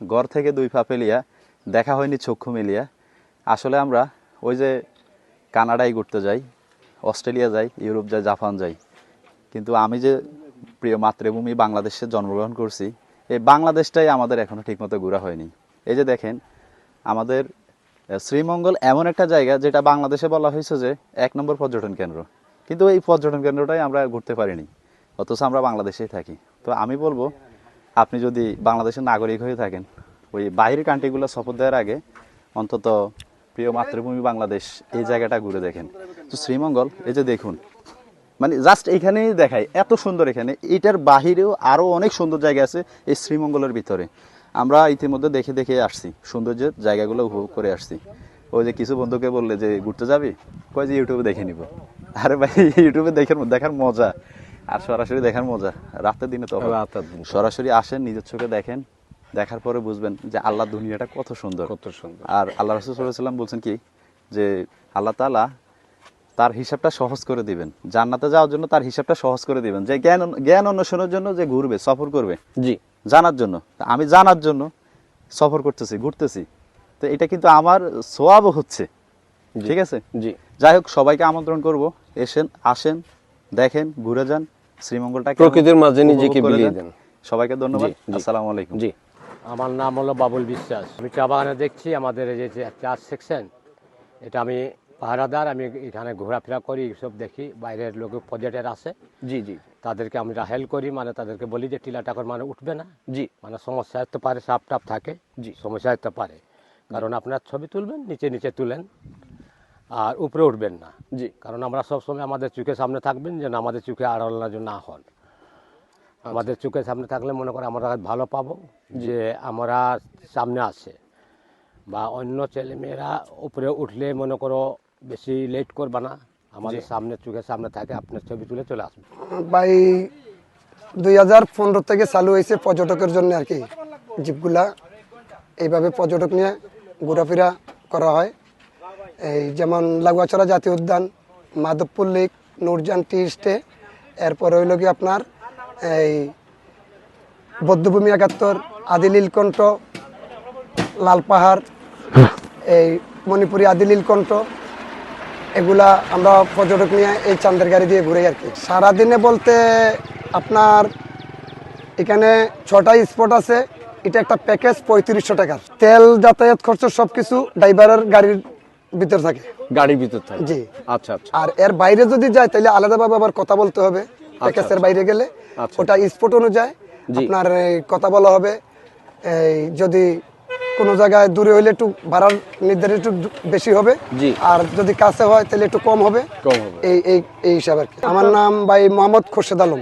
ঘর থেকে দুই পা ফেলিয়া, দেখা হয়নি চক্ষু মিলিয়া। আসলে আমরা ওই যে কানাডায় ঘুরতে যাই, অস্ট্রেলিয়া যাই, ইউরোপ যাই, জাপান যাই। কিন্তু আমি যে প্রিয় মাতৃভূমি বাংলাদেশে জন্মগ্রহণ করছি, এই বাংলাদেশটাই আমাদের এখনও ঠিকমতো ঘোরা হয়নি। এই যে দেখেন, আমাদের শ্রীমঙ্গল এমন একটা জায়গা যেটা বাংলাদেশে বলা হয়েছে যে এক নম্বর পর্যটন কেন্দ্র। কিন্তু এই পর্যটন কেন্দ্রটাই আমরা ঘুরতে পারিনি, অথচ আমরা বাংলাদেশেই থাকি। তো আমি বলব আপনি যদি বাংলাদেশের নাগরিক হয়ে থাকেন, ওই বাইরের কান্ট্রিগুলো সফর দেওয়ার আগে অন্তত প্রিয় মাতৃভূমি বাংলাদেশ এই জায়গাটা ঘুরে দেখেন। তো শ্রীমঙ্গল, এই যে দেখুন মানে জাস্ট এখানেই দেখায় এত সুন্দর এখানে। এটার বাহিরেও আরও অনেক সুন্দর জায়গা আছে এই শ্রীমঙ্গলের ভিতরে। আমরা ইতিমধ্যে দেখে দেখে আসছি, সৌন্দর্যের জায়গাগুলো উপভোগ করে আসছি। ওই যে কিছু বন্ধুকে বললে যে, ঘুরতে যাবি? কয় যে ইউটিউবে দেখে নিব। আরে ভাই ইউটিউবে দেখার দেখার মজা। আর সরাসরি দেখার মজা। রাতের দিনে তো রাতের দিন। সরাসরি আসেন নিজের চোখে দেখেন দেখার পরে বুঝবেন যে আল্লাহ দুনিয়াটা কত সুন্দর। কত সুন্দর। আর আল্লাহ রসুল সাল্লাম বলছেন কি? যে আল্লাহ তালা তার হিসাবটা সহজ করে দিবেন। জান্নাতে যাওয়ার জন্য তার হিসাবটা সহজ করে দিবেন। যে জ্ঞান জ্ঞান অন্বেষণের জন্য যে ঘুরবে সফর করবে। জি। জানার জন্য। আমি জানার জন্য সফর করতেছি ঘুরতেছি। তো এটা কিন্তু আমার সোয়াবও হচ্ছে। ঠিক আছে? জি। যাই হোক সবাইকে আমন্ত্রণ করব। এসেন আসেন দেখেন ঘুরে যান। শ্রীমঙ্গলটা প্রকৃতির মাঝে নিজেকে বিলিয়ে দেন। সবাইকে ধন্যবাদ। আসসালামু আলাইকুম। জি। আমার নাম হলো বাবুল বিশ্বাস। আমি চা বাগানে দেখছি আমাদের এই যে চার সেকশন এটা আমি পাহারাদার আমি এখানে ঘোরাফেরা করি সব দেখি। বাইরের লোক পর্যটক আসে জি জি তাদেরকে আমরা হেল্প করি মানে তাদেরকে বলি যে টিলা টাকার মানে উঠবে না। জি। মানে সমস্যা হতে পারে সাপ টাপ থাকে। জি। সমস্যা হতে পারে। কারণ আপনার ছবি তুলবেন নিচে নিচে তুলেন। আর উপরে উঠবেন না। জি। কারণ আমরা সবসময় আমাদের চোখের সামনে থাকবেন যেন আমাদের চোখে আড়াল না যেন না হন। আমাদের চোখের সামনে থাকলে মনে করে আমরা ভালো পাবো যে আমরা সামনে আসে বা অন্য ছেলেমেয়েরা উপরে উঠলে মনে করো বেশি লেট করবে না। আমাদের সামনে চোখের সামনে থাকে আপনার ছবি তুলে চলে আসবে বাই দুই হাজার পনেরো থেকে চালু হয়েছে পর্যটকের জন্য আর কি। জিপগুলা। এইভাবে পর্যটক নিয়ে ঘোরাফেরা করা হয়। এই যেমন লাগুয়াছড়া জাতীয় উদ্যান, Madhabpur lake Nurjahan tea estate, এরপর হইল কি আপনার এই বৌদ্ধভূমি একাত্তর আদিলীলকণ্ঠ লাল পাহাড়, এই মণিপুরি আদিলীলকণ্ঠ এগুলা আমরা পর্যটক নিয়ে এই চান্দের গাড়ি দিয়ে ঘুরে আর কি। সারাদিনে বলতে আপনার এখানে ছটা স্পট আছে, এটা একটা প্যাকেজ পঁয়ত্রিশশো টাকার তেল যাতায়াত খরচ সব কিছু ড্রাইভারের গাড়ির ভিতর থাকে। গাড়ির ভিতর থাকে। জি। আচ্ছা আচ্ছা। আর এর বাইরে যদি যায় তাহলে আলাদাভাবে আবার কথা বলতে হবে। প্যাকেজের বাইরে গেলে। আচ্ছা। ওটা স্পট অনুযায়ী আপনার কথা বলা হবে। এই যদি কোনো জায়গায় দূরে হইলে একটু ভাড়ার নির্ধারিত একটু বেশি হবে। জি। আর যদি কাছে হয় তাহলে একটু কম হবে। কম হবে। এই এই এই হিসাবে আর কি। আমার নাম ভাই মোহাম্মদ খোরশেদ আলম।